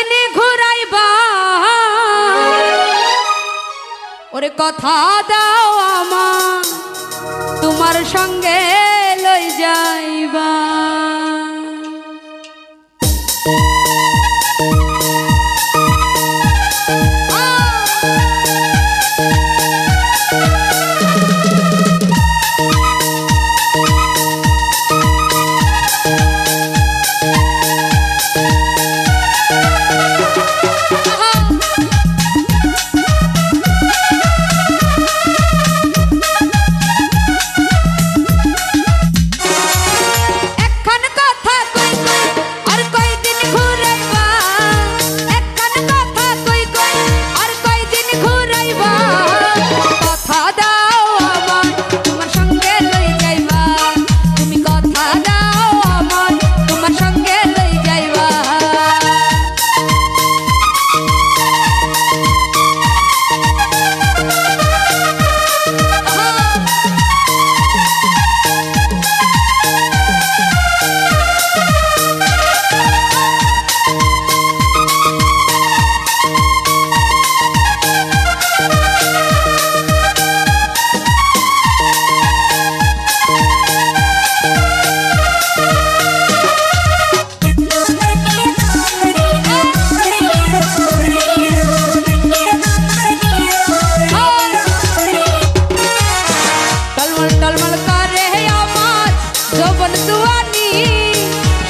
দিনে ঘুরাইবা। ওরে কথা দাও আমার তোমার সঙ্গে লই যাইবা।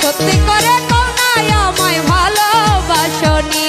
সত্যি করে কোনায় আমায় ভালোবাসনি।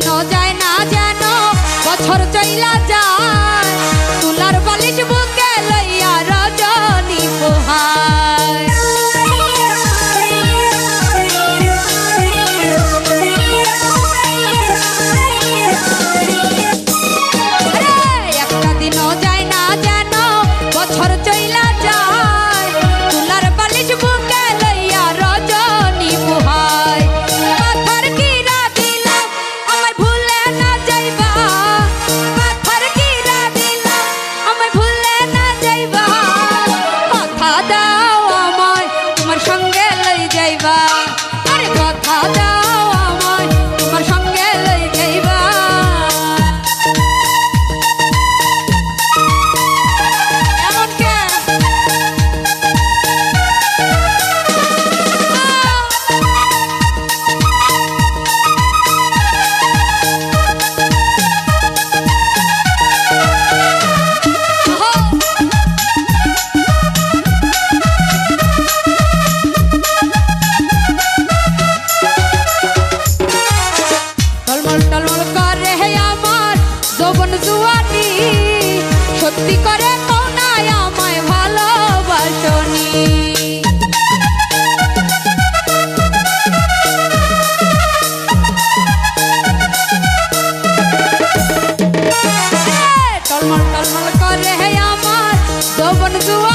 দিনও যায় না যেন বছর চইলা যায়। তুলার বালিশ বুকে লইয়া রজনী পোহা टलमल टलमल कर रहे हमार दो बन दुआ